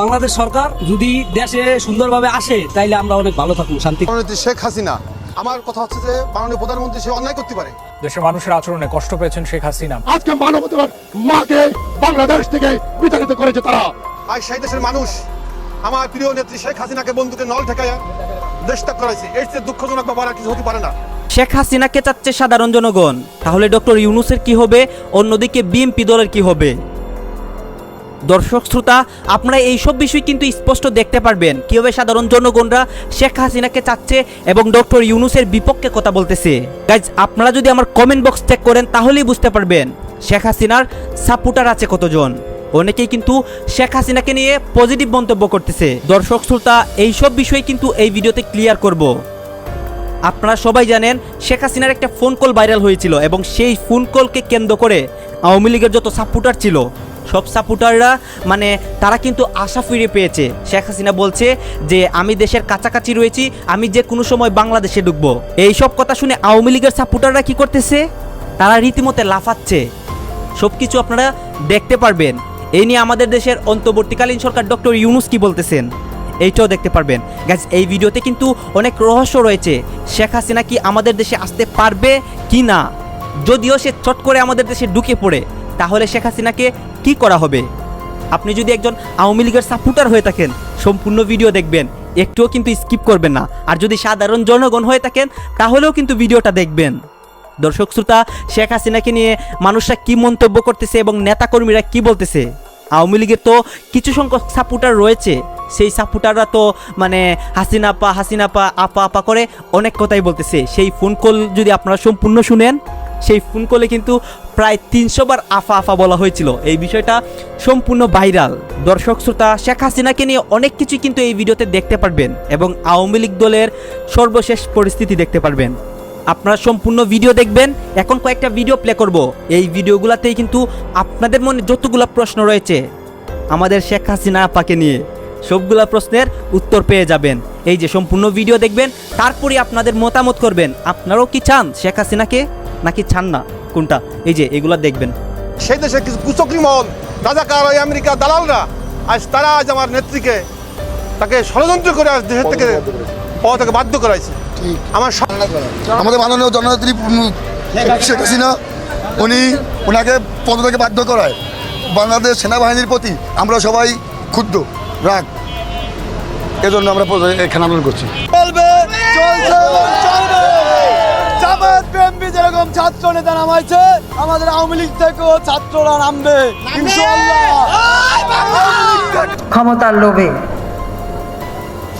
বাংলাদেশ সরকার যদি দেশে সুন্দরভাবে আসে তাইলে আমরা অনেক ভালো থাকব শান্তি। শেখ হাসিনা। আমার কথা হচ্ছে যে মাননীয় প্রধানমন্ত্রী সে অন্যায় করতে পারে। দেশের মানুষের আচরণে কষ্ট পেয়েছেন শেখ হাসিনা। আজকে মানবতার মাকে বাংলাদেশ থেকে বিতাড়িত করেছে তারা। আজ সেই দেশের মানুষ আমার প্রিয় নেত্রী শেখ হাসিনাকে বন্ধুকে নল ঠেকায় দেশ ত্যাগ করাইছে। এর চেয়ে দুঃখজনক ব্যাপার আর কিছু হতে পারে না। শেখ হাসিনাকে চাচ্ছে সাধারণ জনগণ। তাহলে ডক্টর ইউনুসের কি হবে? অন্যদিকে বিএমপি দলের কি হবে? দর্শক, শ্রোতা, আপনারা এই সব বিষয় কিন্তু স্পষ্ট দেখতে পারবেন। কীভাবে সাধারণ জনগণরা শেখ হাসিনাকে চাচ্ছে এবং ডক্টর ইউনুসের বিপক্ষে কথা বলতেছে। গাইজ আপনারা যদি আমার কমেন্ট বক্স চেক করেন, তাহলেই বুঝতে পারবেন শেখ হাসিনার সাপোর্টার আছে কতজন। অনেকেই কিন্তু শেখ হাসিনাকে নিয়ে পজিটিভ মন্তব্য করতেছে। দর্শক, শ্রোতা, এইসব বিষয় কিন্তু এই ভিডিওতে ক্লিয়ার করব। আপনারা সবাই জানেন, শেখ হাসিনার একটা ফোন কল ভাইরাল হয়েছিল এবং সেই ফোন কলকে কেন্দ্র করে আওয়ামী লীগের যত সাপোর্টার ছিল সব সাপোর্টাররা মানে তারা কিন্তু আশা ফিরে পেয়েছে। শেখ হাসিনা বলছে যে, আমি দেশের কাছাকাছি রয়েছি, আমি যে কোনো সময় বাংলাদেশে ঢুকবো। এই সব কথা শুনে আওয়ামী লীগের সাপোর্টাররা কি করতেছে? তারা রীতিমতো লাফাচ্ছে। সব কিছু আপনারা দেখতে পারবেন। এই নিয়ে আমাদের দেশের অন্তর্বর্তীকালীন সরকার ডক্টর ইউনুস কি বলতেছেন, এইটাও দেখতে পারবেন। গাইজ এই ভিডিওতে কিন্তু অনেক রহস্য রয়েছে। শেখ হাসিনা কি আমাদের দেশে আসতে পারবে কি না? যদিও সে চট করে আমাদের দেশে ঢুকে পড়ে তাহলে শেখ হাসিনাকে কি করা হবে? আপনি যদি একজন আওয়ামী লীগের সাপোর্টার হয়ে থাকেন, সম্পূর্ণ ভিডিও দেখবেন, একটুও কিন্তু স্কিপ করবেন না। আর যদি সাধারণ জনগণ হয়ে থাকেন, তাহলেও কিন্তু ভিডিওটা দেখবেন। দর্শক, শ্রোতা, শেখ হাসিনাকে নিয়ে মানুষরা কি মন্তব্য করতেছে এবং নেতাকর্মীরা কি বলতেছে? আওয়ামী লীগের তো কিছু সংখ্যক সাপোর্টার রয়েছে। সেই সাপোর্টাররা তো মানে হাসিনা আপা হাসিনা আপা আপা আপা করে অনেক কথাই বলতেছে। সেই ফোন কল যদি আপনারা সম্পূর্ণ শুনেন সেই ফোন কলে কিন্তু প্রায় তিনশো বার আফা আফা বলা হয়েছিল। এই বিষয়টা সম্পূর্ণ ভাইরাল দর্শক, শ্রোতা, শেখ হাসিনাকে নিয়ে অনেক কিছু কিন্তু এই ভিডিওতে দেখতে পারবেন এবং আওয়ামী লীগ দলের সর্বশেষ পরিস্থিতি দেখতে পারবেন। আপনারা সম্পূর্ণ ভিডিও দেখবেন। এখন কয়েকটা ভিডিও প্লে করব। এই ভিডিওগুলোতেই কিন্তু আপনাদের মনে যতগুলো প্রশ্ন রয়েছে আমাদের শেখ হাসিনা আপাকে নিয়ে, সবগুলা প্রশ্নের উত্তর পেয়ে যাবেন। এই যে সম্পূর্ণ ভিডিও দেখবেন তারপরে আপনাদের মতামত করবেন। আপনারাও কি চান শেখ হাসিনাকে? নাকি চান না? কোনটা? এই যে এগুলা দেখবেন। সেই দেশে কিছু কুচক্রি মহল রাজাকার ওই আমেরিকা দালালরা আজ তারা আজ আমার নেত্রীকে তাকে ষড়যন্ত্র করে আজ দেশের থেকে পাওয়া তাকে বাধ্য করাইছে। আমার আমাদের মাননীয় জননেত্রী শেখ হাসিনা উনি ওনাকে পদত্যাগে বাধ্য করায়। বাংলাদেশ সেনাবাহিনীর প্রতি আমরা সবাই ক্ষুব্ধ রাগ। এজন্য আমরা পদ- এখানে আন্দোলন করছি। চলবে চলছে এবং চলবে। যেরকম ছাত্র নেতা নামাইছে আমাদের আওয়ামী লীগ থেকেও ছাত্ররা নামবে ক্ষমতার লোভে।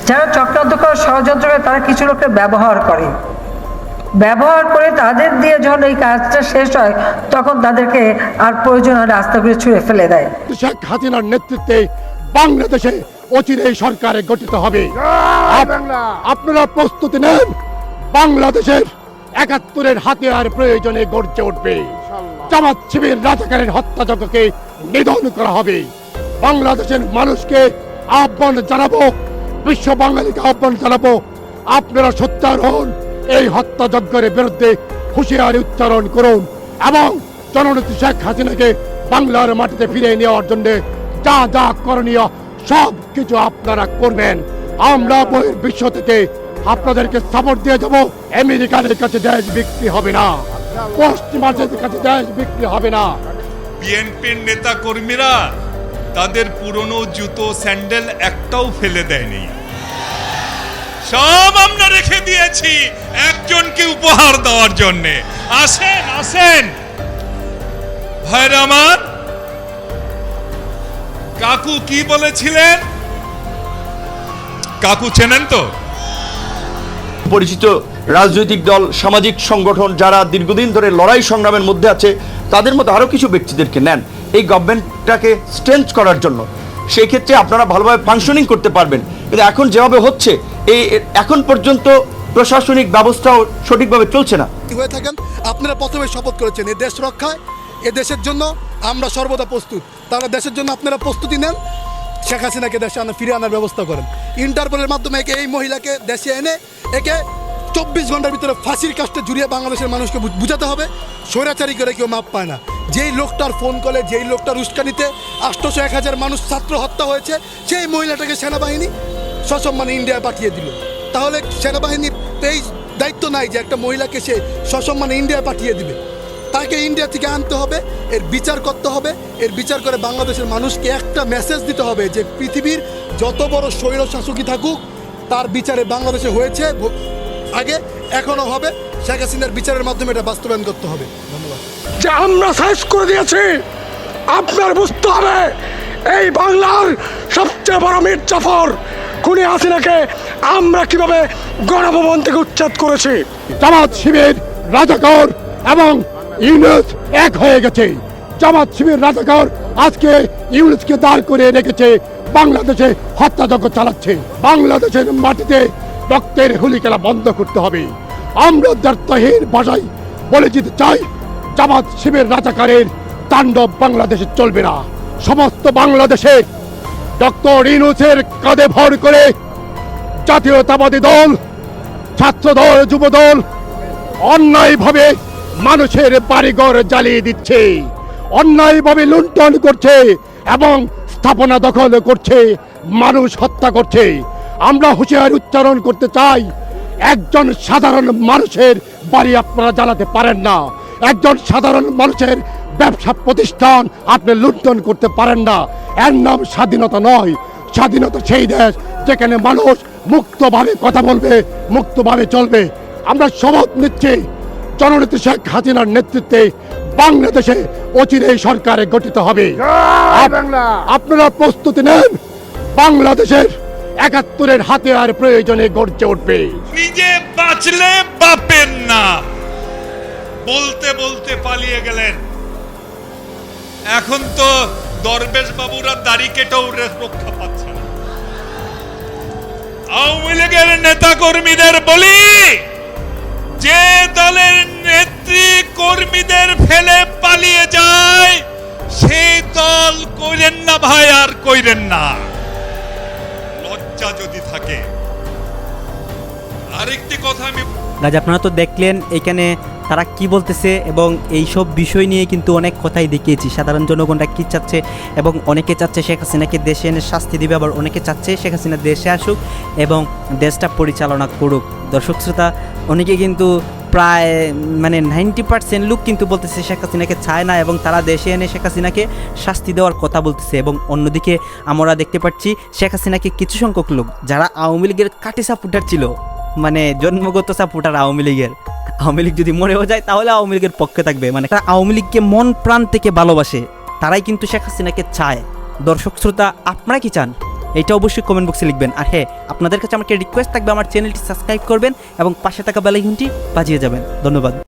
যারা চক্রান্ত করে ষড়যন্ত্র করে তারা কিছু লোককে ব্যবহার করে। ব্যবহার করে তাদের দিয়ে যখন এই কাজটা শেষ হয় তখন তাদেরকে আর প্রয়োজন হয় রাস্তা করে ছুঁড়ে ফেলে দেয়। শেখ হাসিনার নেতৃত্বে বাংলাদেশে অচিরেই সরকার গঠিত হবে। আপনারা প্রস্তুতি নেন বাংলাদেশের একাত্তরের হাতিয়ার প্রয়োজনে গড়ে উঠবে। জামাত শিবির রাজাকারের হত্যাযজ্ঞকে নিধন করা হবে। বাংলাদেশের মানুষকে আহ্বান জানাব বিশ্ব বাঙালিকে আহ্বান জানাব আপনারা সোচ্চার হন এই হত্যাযজ্ঞের বিরুদ্ধে হুঁশিয়ারি উচ্চারণ করুন এবং জননেত্রী শেখ হাসিনাকে বাংলার মাটিতে ফিরিয়ে নেওয়ার জন্য যা যা করণীয় সব কিছু আপনারা করবেন। আমরা বহির বিশ্ব থেকে আপনাদেরকে সাপোর্ট দিয়ে যাব। আমেরিকানের কাছে দেশ বিক্রি হবে না। পশ্চিমাদের কাছে দেশ বিক্রি হবে না। বিএনপির নেতা কর্মীরা তাদের পুরনো জুতো, স্যান্ডেল একটাও ফেলে দেয়নি। সব আমরা রেখে দিয়েছি একজনকে উপহার দেওয়ার জন্য। আসেন আসেন। ভাইরা আমার, কাকু কি বলেছিলেন? কাকু চেনেন তো? পরিচিত রাজনৈতিক দল, সামাজিক সংগঠন যারা দীর্ঘদিন ধরে লড়াই সংগ্রামের মধ্যে আছে, তাদের মধ্যে আরও কিছু ব্যক্তিদেরকে নেন। এই গভর্নমেন্টটাকে স্ট্রেংথ করার জন্য। সেই ক্ষেত্রে আপনারা ভালোভাবে ফাংশনিং করতে পারবেন। কিন্তু এখন যেভাবে হচ্ছে, এই এখন পর্যন্ত প্রশাসনিক ব্যবস্থাও সঠিকভাবে চলছে না। হয়ে থাকেন, আপনারা প্রথমে শপথ করেছেন এই দেশ রক্ষায়, এ দেশের জন্য আমরা সর্বদা প্রস্তুত। তারা দেশের জন্য আপনারা প্রস্তুতি নেন, শেখ হাসিনাকে দেশে আনা ফিরে আনার ব্যবস্থা করেন। ইন্টারপোলের মাধ্যমে একে এই মহিলাকে দেশে এনে একে চব্বিশ ঘণ্টার ভিতরে ফাঁসির কাজটা জুড়িয়ে বাংলাদেশের মানুষকে বুঝাতে হবে। স্বৈরাচারী করে কেউ মাপ পায় না। যেই লোকটার ফোন কলে, যেই লোকটার উস্কানিতে আষ্টশো এক হাজার মানুষ ছাত্র হত্যা হয়েছে, সেই মহিলাটাকে সেনাবাহিনী সসম্মানে ইন্ডিয়ায় পাঠিয়ে দিল। তাহলে সেনাবাহিনীর এই দায়িত্ব নাই যে একটা মহিলাকে সে সসম্মানে ইন্ডিয়ায় পাঠিয়ে দিবে। তাকে ইন্ডিয়া থেকে আনতে হবে এর বিচার করতে হবে এর বিচার করে বাংলাদেশের মানুষকে একটা মেসেজ দিতে হবে যে পৃথিবীর যত বড় স্বৈর শাসকই থাকুক তার বিচারে বাংলাদেশে হয়েছে ভ- আগে এখনও হবে। শেখ হাসিনার বিচারের মাধ্যমে এটা বাস্তবায়ন করতে হবে। ধন্যবাদ। যে আমরা শেষ করে দিয়েছি আপনার বুঝতে হবে এই বাংলার সবচেয়ে বড় মীর জাফর খুনি হাসিনাকে আমরা কীভাবে গণভবন থেকে উচ্ছেদ করেছি। জামাত শিবির রাজাকর এবং ইউনুস এক হয়ে গেছে। জামাত শিবির রাজাকর আজকে ইউনুসকে দাঁড় করে রেখেছে, বাংলাদেশে হত্যাযজ্ঞ চালাচ্ছে। বাংলাদেশের মাটিতে রক্তের হুলি খেলা বন্ধ করতে হবে। আমরা দ্বার্থহীন ভাষায় বলে যেতে চাই, জামাত শিবির রাজাকারের তাণ্ডব বাংলাদেশে চলবে না। সমস্ত বাংলাদেশে ডক্টর ইউনুসের কাঁধে ভর করে জাতীয়তাবাদী দল, ছাত্রদল, যুবদল অন্যায়ভাবে মানুষের বাড়িঘর জ্বালিয়ে দিচ্ছে। অন্যায়ভাবে লুণ্ঠন করছে এবং স্থাপনা দখল করছে, মানুষ হত্যা করছে। আমরা হুঁশিয়ার উচ্চারণ করতে চাই, একজন সাধারণ মানুষের বাড়ি আপনারা জ্বালাতে পারেন না। একজন সাধারণ মানুষের ব্যবসা প্রতিষ্ঠান আপনি লুণ্ঠন করতে পারেন না। এর নাম স্বাধীনতা নয়। স্বাধীনতা সেই দেশ যেখানে মানুষ মুক্তভাবে কথা বলবে, মুক্তভাবে চলবে। আমরা শপথ নিচ্ছি। জননেত্রী শেখ হাসিনার নেতৃত্বে বাংলাদেশে অচিরেই সরকারে গঠিত হবে। আপনারা প্রস্তুতি নেন বাংলাদেশের একাত্তরের হাতিয়ার প্রয়োজনে গড়ছে উঠবে। নিজে বাঁচলে বাপের নাম। বলতে বলতে পালিয়ে গেলেন। এখন তো দরবেশ বাবুরা দাড়ি কেটেও রক্ষা পাচ্ছে না। আওয়ামী লীগের নেতা কর্মীদের বলি যে দলের নেত্রী কর্মীদের ফেলে পালিয়ে যায়। সেই দল কইরেন না ভাই, আর কইরেন না। লজ্জা যদি থাকে। আরেকটি কথা আমি গাছ আপনারা তো দেখলেন এখানে তারা কি বলতেছে এবং এই সব বিষয় নিয়ে কিন্তু অনেক কথাই দেখিয়েছি। সাধারণ জনগণরা কি চাচ্ছে এবং অনেকে চাচ্ছে শেখ হাসিনাকে দেশে এনে শাস্তি দিবে, আবার অনেকে চাচ্ছে শেখ হাসিনা দেশে আসুক এবং দেশটা পরিচালনা করুক। দর্শক শ্রোতা, অনেকে কিন্তু প্রায় মানে নাইনটি পার্সেন্ট লোক কিন্তু বলতেছে শেখ হাসিনাকে চায় না এবং তারা দেশে এনে শেখ হাসিনাকে শাস্তি দেওয়ার কথা বলতেছে। এবং অন্যদিকে আমরা দেখতে পাচ্ছি শেখ হাসিনাকে কিছু সংখ্যক লোক যারা আওয়ামী লীগের কাটি সাপোর্টার ছিল মানে জন্মগত সাপোর্টার আওয়ামী লীগের। আওয়ামী লীগ যদি মরেও যায় তাহলে আওয়ামী লীগের পক্ষে থাকবে। মানে তারা আওয়ামী লীগকে মন প্রাণ থেকে ভালোবাসে, তারাই কিন্তু শেখ হাসিনাকে চায়। দর্শক শ্রোতা, আপনারা কি চান? এটা অবশ্যই কমেন্ট বক্সে লিখবেন। আর হ্যাঁ আপনাদের কাছে আমাকে রিকোয়েস্ট থাকবে, আমার চ্যানেলটি সাবস্ক্রাইব করবেন এবং পাশে থাকা বেলাইকনটি বাজিয়ে যাবেন। ধন্যবাদ।